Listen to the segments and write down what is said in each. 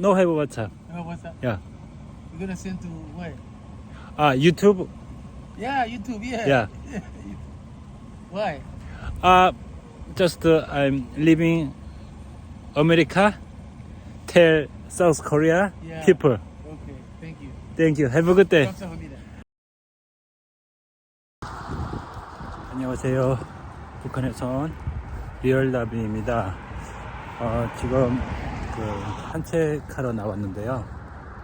No have WhatsApp. Oh, what's up? Yeah. You're gonna send to where? Ah, YouTube. Yeah, YouTube. Yeah. Yeah. Why? Uh, just uh, I'm living America. Tell South Korea Yeah. people. Okay. Thank you. Thank you. Have a good day. 감사합니다. 안녕하세요. 북한에서 온 리얼나비입니다. 어, 지금 그 산책하러 나왔는데요.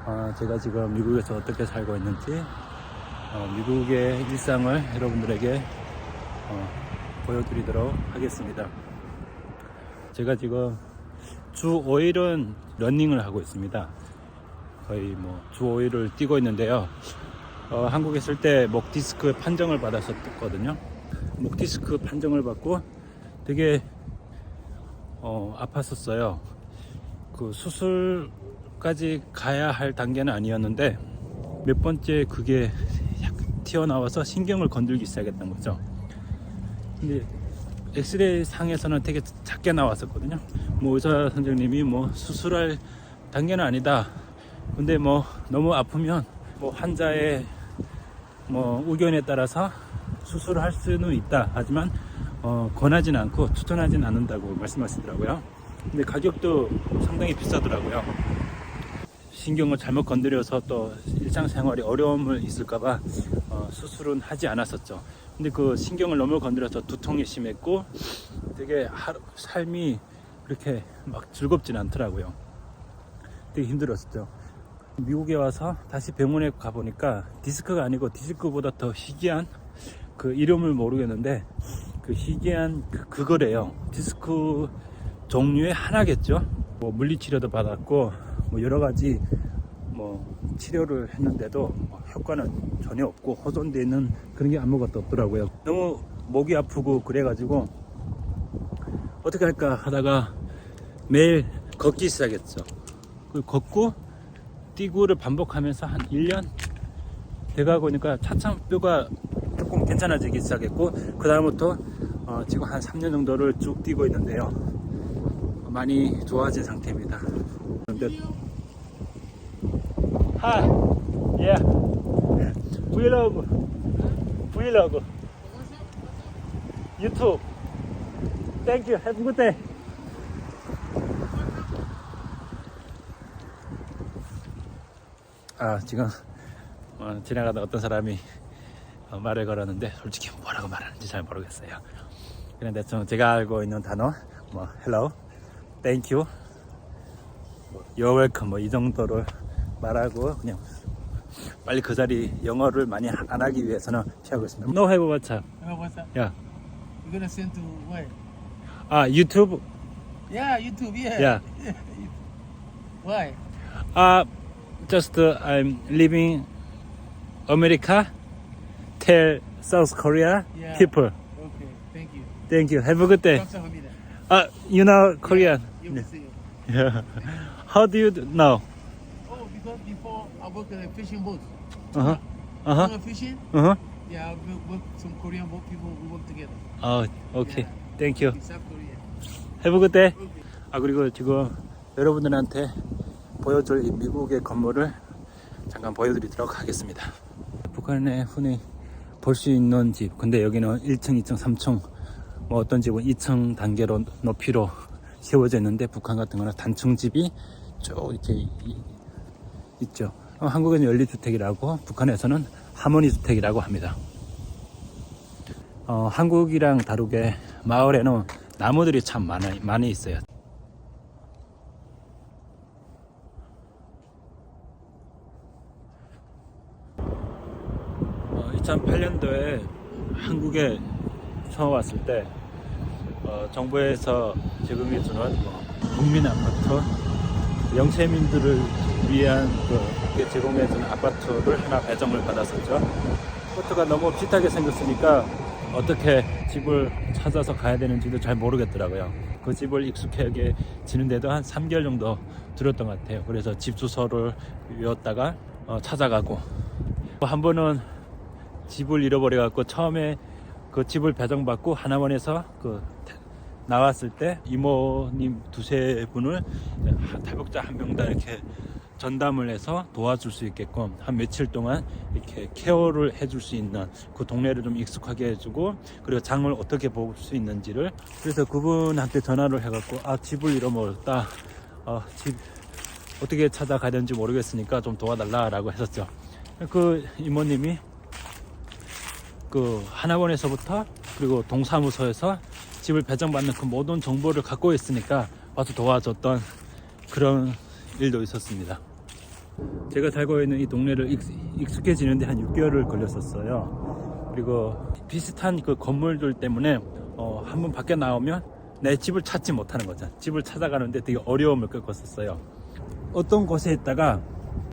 어, 제가 지금 미국에서 어떻게 살고 있는지 어, 미국의 일상을 여러분들에게 어, 보여드리도록 하겠습니다. 제가 지금 주 5일은 러닝을 하고 있습니다. 거의 뭐 주 5일을 뛰고 있는데요. 어, 한국에 있을 때 목 디스크 판정을 받았었거든요. 목 디스크 판정을 받고 되게 어, 아팠었어요. 그 수술까지 가야 할 단계는 아니었는데 몇 번째 그게 튀어나와서 신경을 건들기 시작했던 거죠. 근데 엑스레이 상에서는 되게 작게 나왔었거든요. 뭐 의사 선생님이 뭐 수술할 단계는 아니다. 근데 뭐 너무 아프면 뭐 환자의 뭐 의견에 따라서 수술을 할 수는 있다. 하지만 어, 권하진 않고 추천하진 않는다고 말씀하시더라고요. 근데 가격도 상당히 비싸더라고요. 신경을 잘못 건드려서 또 일상생활에 어려움을 있을까봐 어, 수술은 하지 않았었죠. 근데 그 신경을 너무 건드려서 두통이 심했고 되게 하루, 삶이 그렇게 막 즐겁진 않더라고요. 되게 힘들었었죠. 미국에 와서 다시 병원에 가보니까 디스크가 아니고 디스크보다 더 희귀한 그 이름을 모르겠는데 그 희귀한 그, 그거래요. 디스크 종류의 하나겠죠. 뭐 물리치료도 받았고 뭐 여러 가지 뭐 치료를 했는데도 뭐 효과는 전혀 없고 호전되어 있는 그런 게 아무것도 없더라고요. 너무 목이 아프고 그래가지고 어떻게 할까 하다가 매일 걷기 시작했죠. 그 걷고 뛰고를 반복하면서 한 1년 돼가고 있으니까 차창뼈가 조금 괜찮아지기 시작했고 그 다음부터 어, 지금 한 3년 정도를 쭉 뛰고 있는데요 많이 좋아진 상태입니다. 근데 Hi. Yeah. Vlog. Vlog. YouTube. Thank you. Have a good day. 아 지금 어, 지나가다 어떤 사람이 어, 말을 걸었는데 솔직히 뭐라고 말하는지 잘 모르겠어요. 그냥 대충 제가 알고 있는 단어 뭐 hello, thank you, 뭐, you're welcome 뭐 이 정도를 말하고 그냥 빨리 그 자리 영어를 많이 하- 안 하기 위해서는 피하고 있습니다. No have WhatsApp. Oh, what's up? Yeah. You're gonna send to where? 아 YouTube. Yeah, YouTube. Yeah. Yeah. Why? 아 just uh, I'm living America. Tell South Korea Yeah. people. Okay. Thank you. Thank you. Have a good day. 감사합니다. Uh, you know Korean. You will see. Yeah. How do you know? Oh, because before I work in a fishing boat. Uh huh. Uh Uh-huh. huh. fishing? Uh huh. Yeah, I work, work some Korean boat people. We work together. Oh, okay. Yeah. Thank you. In South Korea. Have a good day. Okay. 아 그리고 지금 여러분들한테 보여줄 이 미국의 건물을 잠깐 보여드리도록 하겠습니다. 북한에 흔히 볼 수 있는 집. 근데 여기는 1층, 2층, 3층. 뭐 어떤 집은 2층 단계로 높이로 세워져 있는데 북한 같은 거는 단층 집이 쭉 이렇게 이- 있죠. 어, 한국에는 연립주택이라고 북한에서는 하모니 주택이라고 합니다. 어, 한국이랑 다르게 마을에는 나무들이 참 많이, 많이 있어요. 어, 2008년도에 한국에 처음 왔을 때 어, 정부에서 제공해 주는 뭐 국민 아파트 영세민들을 위한 그 제공해 주는 아파트를 하나 배정을 받았었죠. 아파트가 너무 비슷하게 생겼으니까 어떻게 집을 찾아서 가야 되는지도 잘 모르겠더라고요. 그 집을 익숙하게 지는데도 한 3개월 정도 들었던 것 같아요. 그래서 집 주소를 외웠다가 어, 찾아가고 한 번은 집을 잃어버려 갖고 처음에 그 집을 배정받고 하나원에서 그 나왔을 때 이모님 두세 분을 탈북자 한 명당 이렇게 전담을 해서 도와줄 수 있게끔 한 며칠 동안 이렇게 케어를 해줄 수 있는 그 동네를 좀 익숙하게 해주고 그리고 장을 어떻게 볼 수 있는지를 그래서 그분한테 전화를 해갖고 아 집을 잃어버렸다. 어, 집 어떻게 찾아가야 되는지 모르겠으니까 좀 도와달라 라고 했었죠. 그 이모님이 그 하나원에서부터 그리고 동사무소에서 집을 배정받는 그 모든 정보를 갖고 있으니까 와서 도와줬던 그런 일도 있었습니다. 제가 살고 있는 이 동네를 익, 익숙해지는데 한 6개월을 걸렸었어요. 그리고 비슷한 그 건물들 때문에 어, 한번 밖에 나오면 내 집을 찾지 못하는 거죠. 집을 찾아가는데 되게 어려움을 겪었었어요. 어떤 곳에 있다가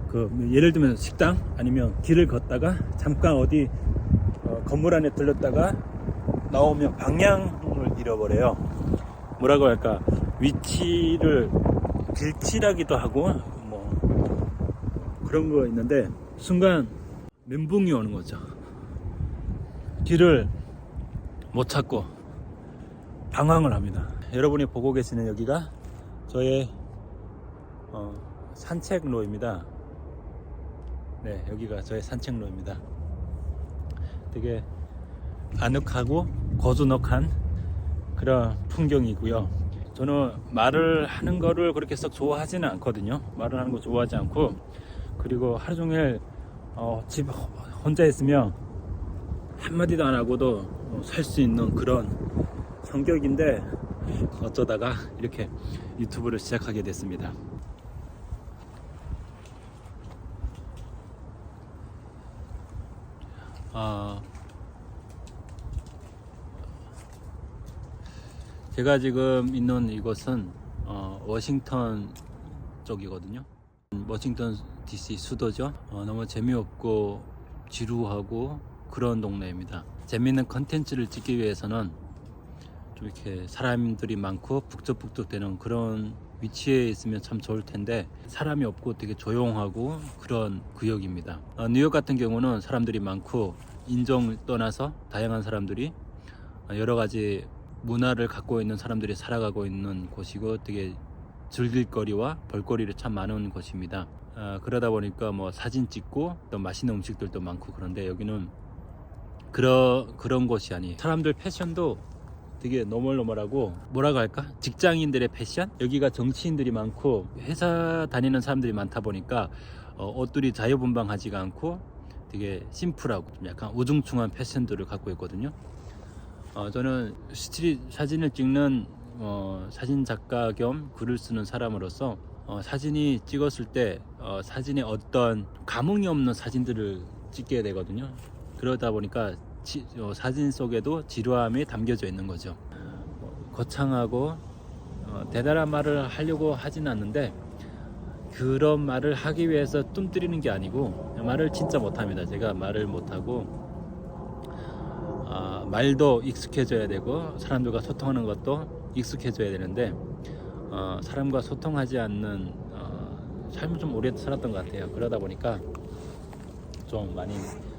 그 예를 들면 식당 아니면 길을 걷다가 잠깐 어디 어, 건물 안에 들렀다가 나오면 방향을 잃어버려요. 뭐라고 할까 위치를 길치라기도 하고 뭐 그런 거 있는데 순간 멘붕이 오는 거죠. 길을 못 찾고 방황을 합니다. 여러분이 보고 계시는 여기가 저의 어, 산책로입니다. 네, 여기가 저의 산책로입니다. 되게 아늑하고 고즈넉한 그런 풍경이고요. 저는 말을 하는 거를 그렇게 썩 좋아하지는 않거든요. 말을 하는 거 좋아하지 않고 그리고 하루 종일 어, 집 혼자 있으면 한마디도 안 하고도 살 수 있는 그런 성격인데 어쩌다가 이렇게 유튜브를 시작하게 됐습니다. 아, 제가 지금 있는 이곳은 어, 워싱턴 쪽이거든요. 워싱턴 DC 수도죠. 어, 너무 재미없고 지루하고 그런 동네입니다. 재미있는 컨텐츠를 찍기 위해서는 좀 이렇게 사람들이 많고 북적북적 되는 그런 위치에 있으면 참 좋을 텐데 사람이 없고 되게 조용하고 그런 구역입니다. 어, 뉴욕 같은 경우는 사람들이 많고 인종을 떠나서 다양한 사람들이 어, 여러 가지 문화를 갖고 있는 사람들이 살아가고 있는 곳이고 되게 즐길 거리와 볼거리를 참 많은 곳입니다. 어, 그러다 보니까 뭐 사진 찍고 또 맛있는 음식들도 많고 그런데 여기는 그러, 그런 곳이 아니 사람들 패션도 되게 노멀노멀하고 뭐라고 할까? 직장인들의 패션? 여기가 정치인들이 많고 회사 다니는 사람들이 많다 보니까 어, 옷들이 자유분방하지가 않고 되게 심플하고 좀 약간 우중충한 패션들을 갖고 있거든요. 어, 저는 스트릿 사진을 찍는 어, 사진 작가 겸 글을 쓰는 사람으로서 어, 사진이 찍었을 때 어, 사진에 어떤 감흥이 없는 사진들을 찍게 되거든요. 그러다 보니까 지- 어, 사진 속에도 지루함이 담겨져 있는 거죠. 어, 거창하고 어, 대단한 말을 하려고 하진 않는데 그런 말을 하기 위해서 뜸들이는 게 아니고 말을 진짜 못합니다. 제가 말을 못하고 아, 말도 익숙해져야 되고 사람들과 소통하는 것도 익숙해져야 되는데 어, 사람과 소통하지 않는 어, 삶을 좀 오래 살았던 것 같아요. 그러다 보니까 좀 많이 어, 좀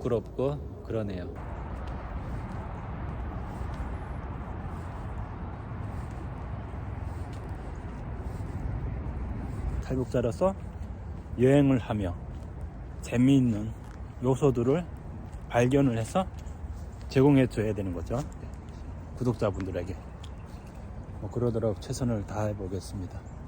부끄럽고 그러네요. 탈북자로서 여행을 하며 재미있는 요소들을 발견을 해서 제공해 줘야 되는 거죠. 구독자분들에게. 뭐 그러도록 최선을 다해 보겠습니다.